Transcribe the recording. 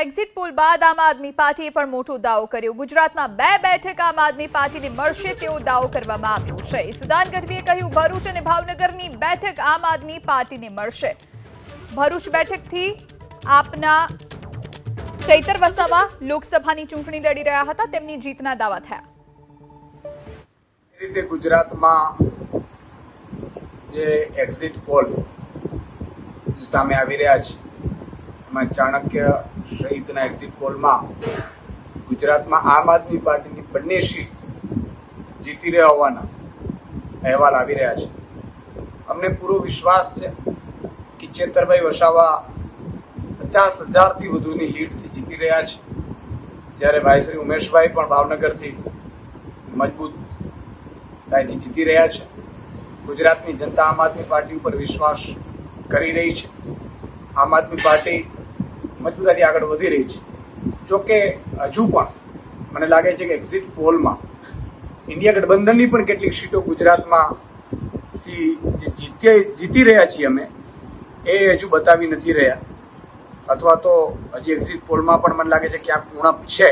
Exit poll બાદ આમ આદમી પાર્ટીએ પણ મોટો દાવો કર્યો. ગુજરાતમાં બે બેઠક આમ આદમી પાર્ટીને મળશે તેવો દાવો કરવામાં આવ્યો છે. સુદાન ગઢવીએ કહ્યું, ભરૂચ અને ભાવનગરની બેઠક આમ આદમી પાર્ટીને મળશે. ભરૂચ બેઠકથી આપના ચૈતર વસાવા લોકસભાની ચૂંટણી લડી રહ્યા હતા. તેમની જીતના દાવા થયા. રીતે ગુજરાતમાં જે એક્ઝિટ પોલ સામે આવી રહ્યા છે એમાં ચાણક્ય સહિતના એક્ઝિટ પોલમાં ગુજરાતમાં આમ આદમી પાર્ટીની બંને સીટ જીતી રહ્યા હોવાના અહેવાલ આવી રહ્યા છે. અમને પૂરો વિશ્વાસ છે કે ચેતરભાઈ વસાવા પચાસ હજારથી વધુની લીડથી જીતી રહ્યા છે. જ્યારે ભાઈ શ્રી ઉમેશભાઈ પણ ભાવનગરથી મજબૂત કાયથી જીતી રહ્યા છે. ગુજરાતની જનતા આમ આદમી પાર્ટી ઉપર વિશ્વાસ કરી રહી છે. આમ આદમી પાર્ટી મજબૂતાથી આગળ વધી રહી છે. જોકે હજુ પણ મને લાગે છે કે એક્ઝિટ પોલમાં ઇન્ડિયા ગઠબંધનની પણ કેટલીક સીટો ગુજરાતમાં જીતી જીતી રહ્યા છીએ અમે, એ હજુ બતાવી નથી રહ્યા. અથવા તો હજી એક્ઝિટ પોલમાં પણ મને લાગે છે કે ક્યાંક ઉણપ છે.